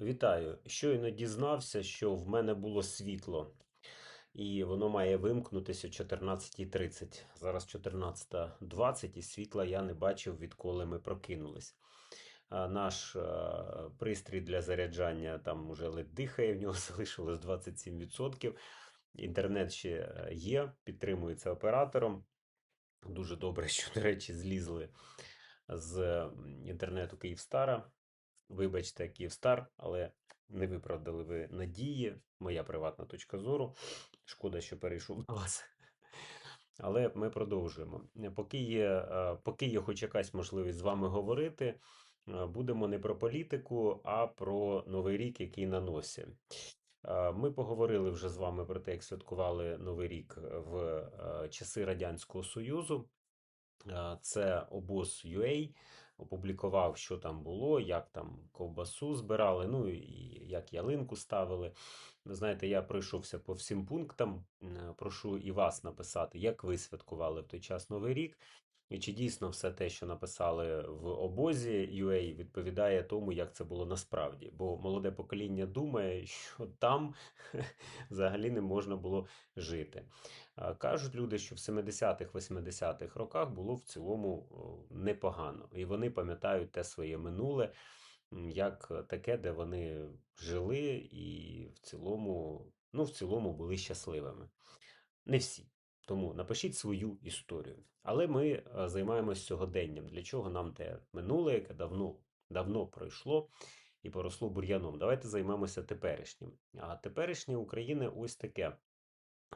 Вітаю! Щойно дізнався, що в мене було світло, і воно має вимкнутися о 14.30. Зараз 14.20 і світла я не бачив, відколи ми прокинулись. Наш пристрій для заряджання там уже ледь дихає, в нього залишилось 27%. Інтернет ще е, є, підтримується оператором. Дуже добре, що, до речі, злізли з інтернету Київстара. Вибачте, Київстар, але не виправдали ви надії. Моя приватна точка зору. Шкода, що перейшов до вас. Але ми продовжуємо. Поки є, е, поки є хоч якась можливість з вами говорити, е, будемо не про політику, а про Новий рік, який на носі. Е, Ми поговорили вже з вами про те, як святкували Новий рік в часи Радянського Союзу. Це обоз UA опублікував, що там було, як там ковбасу збирали, ну і як ялинку ставили. Ви знаєте, я пройшовся по всім пунктам. Е, Прошу і вас написати, як ви святкували в той час Новий рік. І чи дійсно все те, що написали в обозі UA, відповідає тому, як це було насправді? Бо молоде покоління думає, що там взагалі не можна було жити. Кажуть люди, що в 70-х, 80-х роках було в цілому непогано. І вони пам'ятають те своє минуле, як таке, де вони жили і в цілому, ну, в цілому були щасливими. Не всі. Тому напишіть свою історію. Але ми е, займаємось сьогоденням. Для чого нам те минуле, яке давно, давно пройшло і поросло бур'яном. Давайте займемося теперішнім. А теперішнє України ось таке.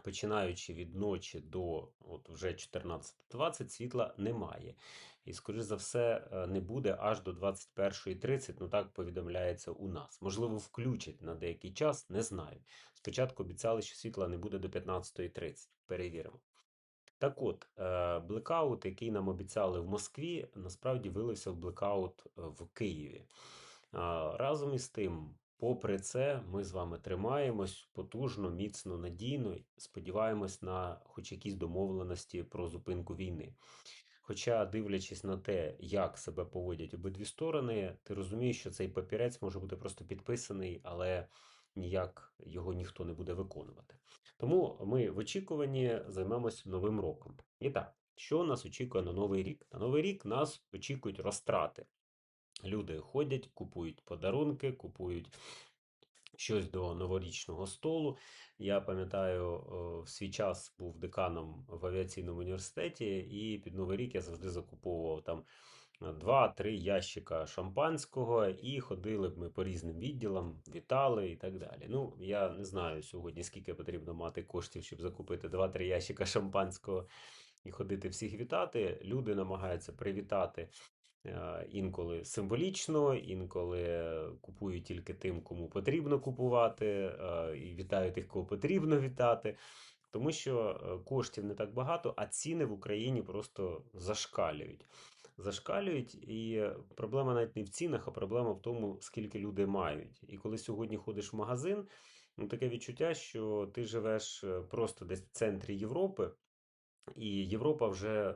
Починаючи від ночі до от вже 14.20 світла немає. І, скоріш за все, е, не буде аж до 21.30, ну так повідомляється у нас. Можливо, включать на деякий час, не знаю. Спочатку обіцяли, що світла не буде до 15.30. Перевіримо. Так от, е, блекаут, який нам обіцяли в Москві, насправді вилився в блекаут е, в Києві. Разом із тим, попри це, ми з вами тримаємось потужно, міцно, надійно, сподіваємось на хоч якісь домовленості про зупинку війни. Хоча, дивлячись на те, як себе поводять обидві сторони, ти розумієш, що цей папірець може бути просто підписаний, але ніяк його ніхто не буде виконувати. Тому ми в очікуванні займемося новим роком. І так, що нас очікує на новий рік? На новий рік нас очікують розтрати. Люди ходять, купують подарунки, купують щось до новорічного столу. Я пам'ятаю, в свій час був деканом в авіаційному університеті, і під Новий рік я завжди закуповував там е, два-три ящика шампанського, і ходили б ми по різним відділам, вітали і так далі. Ну, я не знаю сьогодні, скільки потрібно мати коштів, щоб закупити два-три ящика шампанського і ходити всіх вітати. Люди намагаються привітати Інколи символічно, інколи купують тільки тим, кому потрібно купувати, е, і вітають тих, кого потрібно вітати. Тому що е, коштів не так багато, а ціни в Україні просто зашкалюють. Зашкалюють, і проблема навіть не в цінах, а проблема в тому, скільки люди мають. І коли сьогодні ходиш в магазин, ну таке відчуття, що ти живеш просто десь в центрі Європи. І Європа вже е,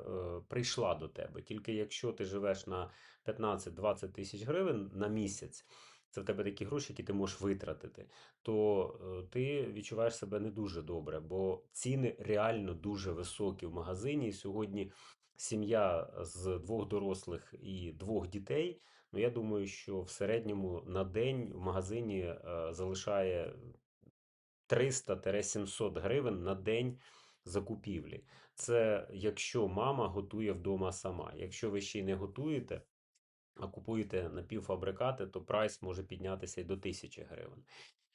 прийшла до тебе. Тільки якщо ти живеш на 15-20 тисяч гривень на місяць, це в тебе такі гроші, які ти можеш витратити, то е, ти відчуваєш себе не дуже добре, бо ціни реально дуже високі в магазині. І сьогодні сім'я з двох дорослих і двох дітей. Ну, я думаю, що в середньому на день в магазині е, залишає 300-700 гривень на день закупівлі. Це якщо мама готує вдома сама. Якщо ви ще й не готуєте, а купуєте напівфабрикати, то прайс може піднятися й до 1000 гривень.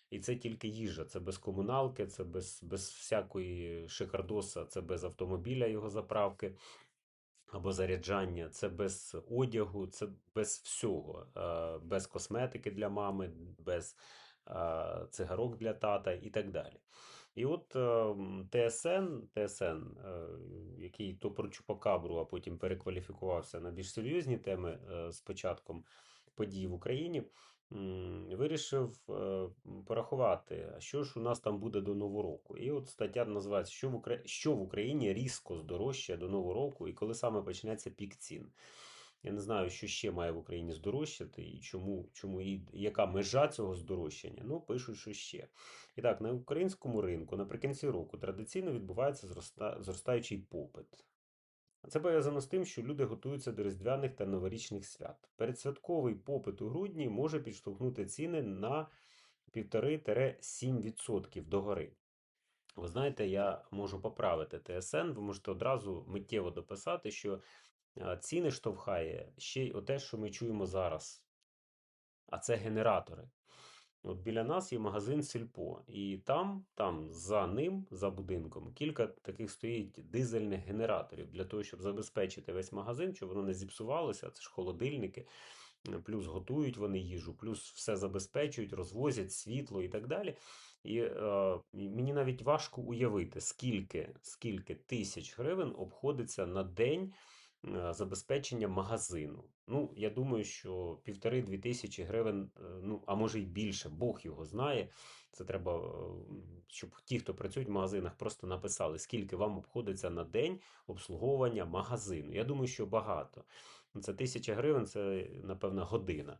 І це тільки їжа, це без комуналки, це без, без всякої шикардоса, це без автомобіля його заправки або заряджання, це без одягу, це без всього, е, без косметики для мами, без е, цигарок для тата і так далі. І от е, ТСН, ТСН, е, який то про Чупакабру, а потім перекваліфікувався на більш серйозні теми е, з початком подій в Україні, вирішив е, порахувати, що ж у нас там буде до Нового року. І от стаття називається що в Україні різко здорожчає до Нового року і коли саме почнеться пік цін. Я не знаю, що ще має в Україні здорожчати і чому, чому і яка межа цього здорожчання. Ну, пишуть, що ще. І так, на українському ринку наприкінці року традиційно відбувається зроста... зростаючий попит. Це пов'язано з тим, що люди готуються до різдвяних та новорічних свят. Передсвятковий попит у грудні може підштовхнути ціни на 1,5-7% догори. Ви знаєте, я можу поправити ТСН, ви можете одразу миттєво дописати, що ціни штовхає ще й те, що ми чуємо зараз. А це генератори. От біля нас є магазин Сільпо, і там, там за ним, за будинком, кілька таких стоїть дизельних генераторів для того, щоб забезпечити весь магазин, щоб воно не зіпсувалося. Це ж холодильники, плюс готують вони їжу, плюс все забезпечують, розвозять світло і так далі. І е, мені навіть важко уявити, скільки, скільки тисяч гривень обходиться на день. Е, забезпечення магазину. Ну, я думаю, що півтори-дві тисячі гривень, е, ну, а може й більше, Бог його знає. Це треба, е, щоб ті, хто працюють в магазинах, просто написали, скільки вам обходиться на день обслуговування магазину. Я думаю, що багато. Це тисяча гривень, це, напевно, година.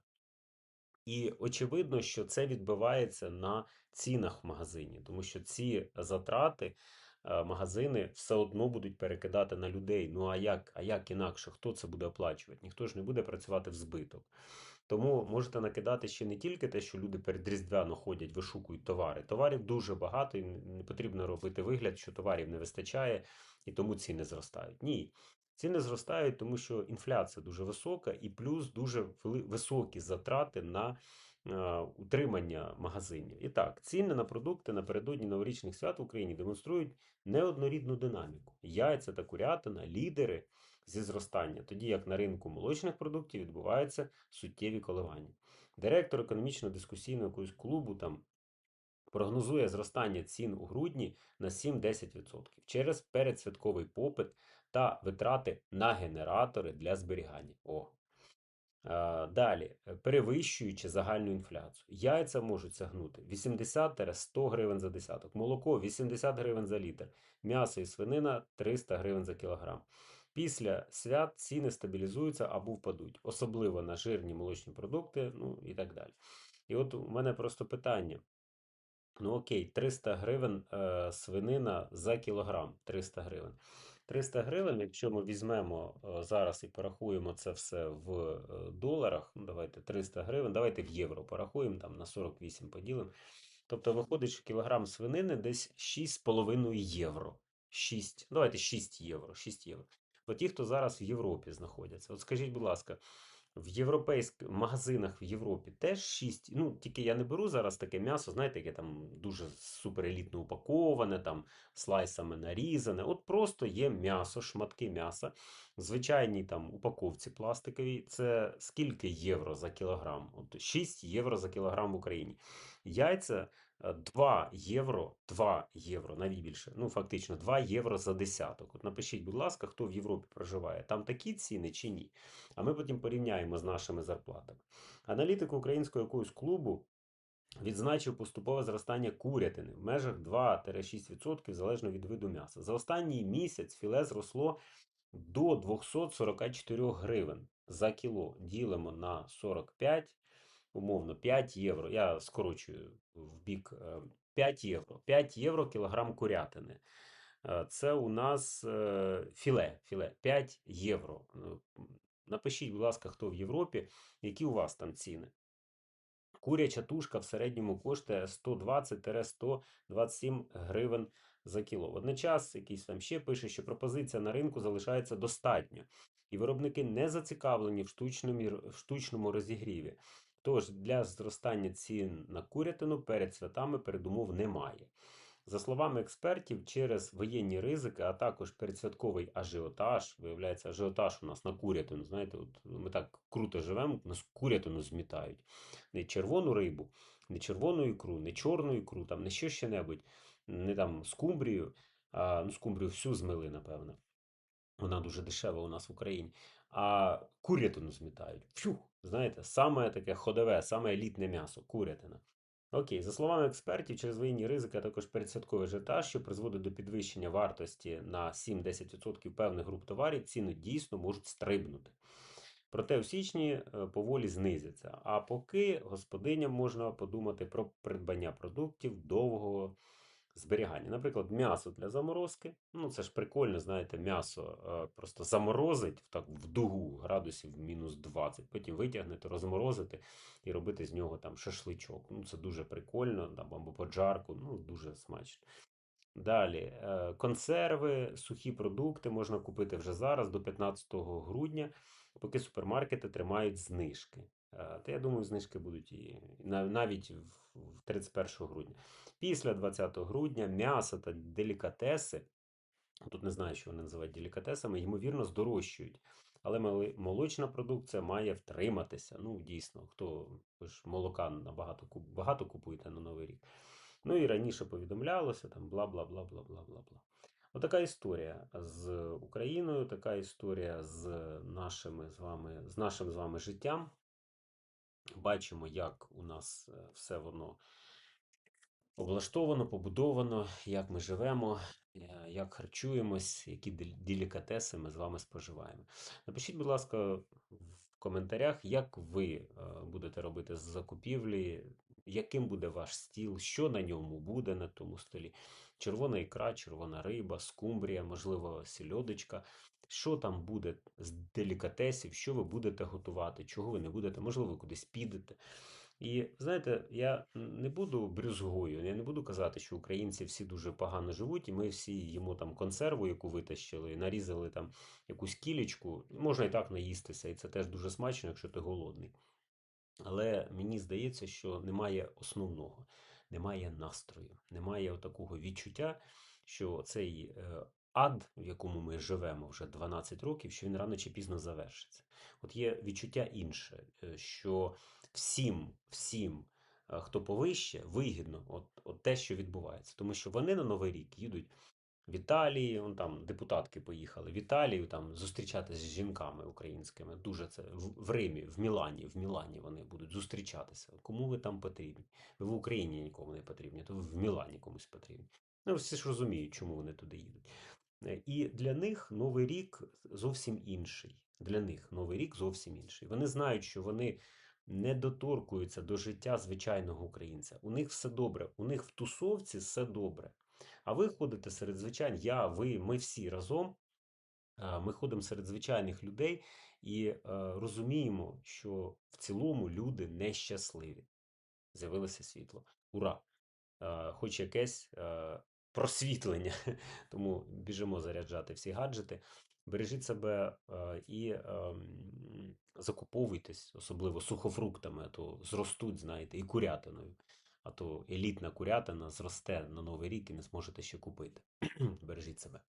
І очевидно, що це відбивається на цінах в магазині, тому що ці затрати магазини все одно будуть перекидати на людей. Ну а як а як інакше? Хто це буде оплачувати? Ніхто ж не буде працювати в збиток. Тому можете накидати ще не тільки те, що люди перед різдвяно ходять, вишукують товари. Товарів дуже багато, і не потрібно робити вигляд, що товарів не вистачає, і тому ціни зростають. Ні. Ціни зростають, тому що інфляція дуже висока, і плюс дуже високі затрати на Е, утримання магазинів. І так, ціни на продукти напередодні новорічних свят в Україні демонструють неоднорідну динаміку. Яйця та курятина лідери зі зростання, тоді як на ринку молочних продуктів відбуваються суттєві коливання. Директор економічно-дискусійного клубу там прогнозує зростання цін у грудні на 7-10% через передсвятковий попит та витрати на генератори для зберігання. О, Далі, е, перевищуючи загальну інфляцію. Яйця можуть сягнути 80-100 гривень за десяток, молоко 80 гривень за літр, м'ясо і свинина 300 гривень за кілограм. Після свят ціни стабілізуються або впадуть, особливо на жирні молочні продукти, ну і так далі. І от у мене просто питання. Ну окей, 300 гривень е, свинина за кілограм. 300 гривень. 300 гривень, якщо ми візьмемо е, зараз і порахуємо це все в е, доларах, ну давайте 300 гривень, давайте в євро порахуємо, там на 48 поділимо. Тобто виходить, що кілограм свинини десь 6,5 євро. 6, давайте 6 євро. 6 євро. От ті, хто зараз в Європі знаходяться, от скажіть, будь ласка, в європейських магазинах в Європі теж 6. Ну, тільки я не беру зараз таке м'ясо, знаєте, яке там дуже суперелітно упаковане, там слайсами нарізане. От просто є м'ясо, шматки м'яса. Звичайній там упаковці пластиковій. Це скільки євро за кілограм? От 6 євро за кілограм в Україні. Яйця 2 євро, 2 євро, навіть більше, ну фактично 2 євро за десяток. От напишіть, будь ласка, хто в Європі проживає, там такі ціни чи ні? А ми потім порівняємо з нашими зарплатами. Аналітик українського якогось клубу відзначив поступове зростання курятини в межах 2-6% залежно від виду м'яса. За останній місяць філе зросло до 244 гривень за кіло. Ділимо на 45 умовно 5 євро. Я скорочую в бік 5 е, євро. 5 євро кілограм курятини. Е, це у нас е, філе. філе 5 євро. Напишіть, будь ласка, хто в Європі, які у вас там ціни. Куряча тушка в середньому коштує 120-127 гривень за кіло. Водночас, якийсь там ще пише, що пропозиція на ринку залишається достатньо, і виробники не зацікавлені в штучному, в штучному розігріві. Тож для зростання цін на курятину перед святами передумов немає. За словами експертів, через воєнні ризики, а також передсвятковий ажіотаж, виявляється, ажіотаж у нас на курятину. Знаєте, от ми так круто живемо, нас курятину змітають. Не червону рибу, не червону ікру, не чорну ікру, там не що ще небудь, не там скумбрію, а ну скумбрію всю змили, напевно. Вона дуже дешева у нас в Україні. А курятину змітають. Фью, знаєте, саме таке ходове, саме елітне м'ясо, курятина. Окей, за словами експертів, через воєнні ризики, а також передсвятковий жита, що призводить до підвищення вартості на 7-10% певних груп товарів, ціни дійсно можуть стрибнути. Проте в січні е, поволі знизяться. А поки господиням можна подумати про придбання продуктів довгого зберігання. Наприклад, м'ясо для заморозки. Ну, це ж прикольно, знаєте, м'ясо е, просто заморозить так в дугу градусів мінус 20, потім витягнути, розморозити і робити з нього там шашличок. Ну, це дуже прикольно, там, або поджарку, ну, дуже смачно. Далі, е, консерви, сухі продукти можна купити вже зараз, до 15 грудня, поки супермаркети тримають знижки. Е, Та я думаю, знижки будуть і навіть в 31 грудня. Після 20 грудня м'ясо та делікатеси, тут не знаю, що вони називають делікатесами, ймовірно, здорожчують. Але молочна продукція має втриматися. Ну, дійсно, хто ви ж молока набагато багато купуєте на Новий рік. Ну і раніше повідомлялося там бла бла бла бла бла бла бла. Отака історія з Україною, така історія з нашими з вами, з нашим з вами життям. Бачимо, як у нас е, все воно облаштовано, побудовано, як ми живемо, е, як харчуємось, які делікатеси ми з вами споживаємо. Напишіть, будь ласка, в коментарях, як ви е, будете робити з закупівлі, яким буде ваш стіл, що на ньому буде на тому столі. Червона ікра, червона риба, скумбрія, можливо, сільодочка. Що там буде з делікатесів, що ви будете готувати, чого ви не будете, можливо, ви кудись підете. І знаєте, я не буду брюзгою, я не буду казати, що українці всі дуже погано живуть, і ми всі їмо там консерву, яку витащили, нарізали там якусь кілечку. Можна і так наїстися, і це теж дуже смачно, якщо ти голодний. Але мені здається, що немає основного, немає настрою, немає такого відчуття, що цей е, ад, в якому ми живемо вже 12 років, що він рано чи пізно завершиться. От є відчуття інше, е, що всім, всім, е, хто повище, вигідно от, от те, що відбувається. Тому що вони на Новий рік їдуть в Італії, вон там депутатки поїхали в Італію там зустрічатися з жінками українськими. Дуже це в, в Римі, в Мілані, в Мілані вони будуть зустрічатися. Кому ви там потрібні? Ви в Україні нікому не потрібні, то в Мілані комусь потрібні. Ну, всі ж розуміють, чому вони туди їдуть. Е, І для них Новий рік зовсім інший. Для них Новий рік зовсім інший. Вони знають, що вони не доторкуються до життя звичайного українця. У них все добре, у них в тусовці все добре. А ви ходите серед звичайних, я, ви, ми всі разом. Ми ходимо серед звичайних людей і е, розуміємо, що в цілому люди нещасливі. З'явилося світло. Ура! Е, Хоч якесь е, просвітлення. Тому біжимо заряджати всі гаджети. Бережіть себе е, і ем, закуповуйтесь, особливо сухофруктами, а то зростуть, знаєте, і курятиною. А то елітна курятина зросте на Новий рік і не зможете ще купити. Бережіть себе.